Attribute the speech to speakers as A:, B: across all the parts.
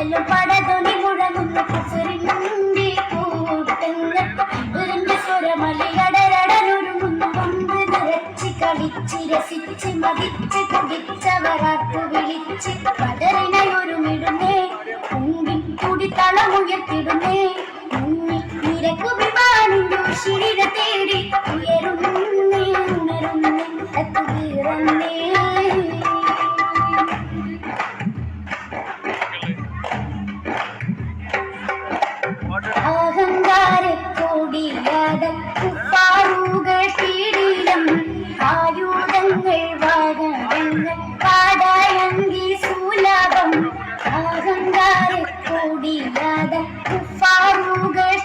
A: തിരത്തല്ലും പടതുണി മുഴങ്ങുന്ന കുസറിനുണ്ടി കൂട്ടുന്ന ഇവരിന്റെ സ്വരമലിയടരടനൊരുങ്ങുന്നു വമ്പ് നിറച്ച് കളിച്ച് രസിച്ച് മതിച്ച് കുടിച്ചവരാത്തു വിളിച്ച് പതറിനയൊരുമിടുന്നേ കുമ്പിൻ കൂടി തളമുയർത്തിടുന്നേ മുന്നിൽ നിരക്കു വിമാനിന്റെ ശരീര തേടി ഉയരുന്നേ ഉണരുന്നേ തത്തുകീറന്നേ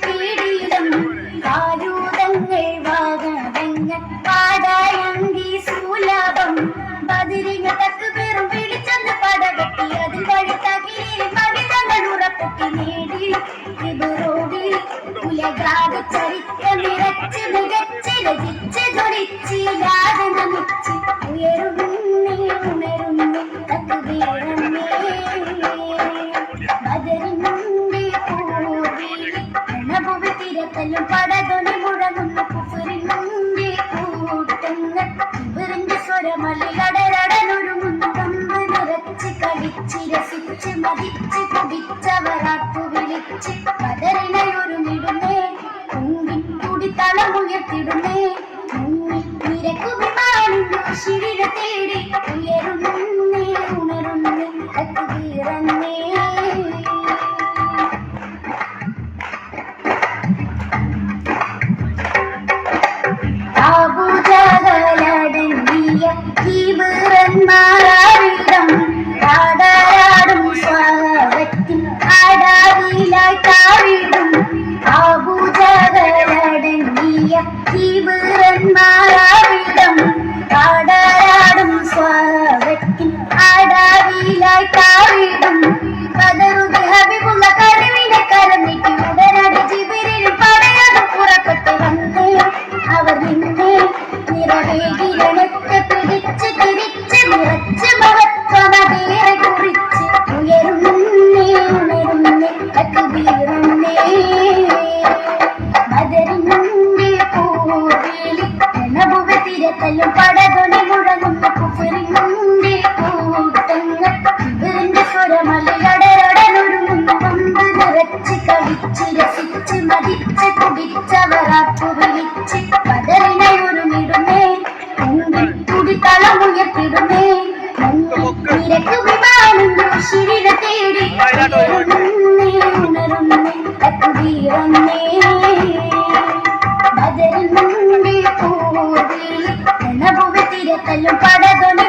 A: പീഡിലം ആയുധങ്ങൾ വാഹനങ്ങൾ പാടയങ്കി സൂലഭം നിറച്ച് മികച്ച് രചിച്ച് തൊടിച്ച് படகுணம் പൂവേലി പ്രണഭുവ തിരത്തല്ലും പടതൊണി മുഴങ്ങുന്ന കുഫറിന്റെ കൂട്ടങ്ങൾ ഇവരിന്റെ സ്വരമലയടരടനൊരുങ്ങുന്നു വമ്പ് നിറച്ച് കളിച്ച് രസിച്ച് മതിച്ച് കുടിച്ചവരാത്തു വിളിച്ച് പതറിനയൊരുമിടുന്നേ മുമ്പിൽ കൂടി തളമുയർത്തിടുന്നേ മുന്നിൽ നിരക്ക് വിമാനം ശിരിര തേടി ഉയരുന്നേ ഉണരുന്നേ തിരത്തല്ലും പടതൊണി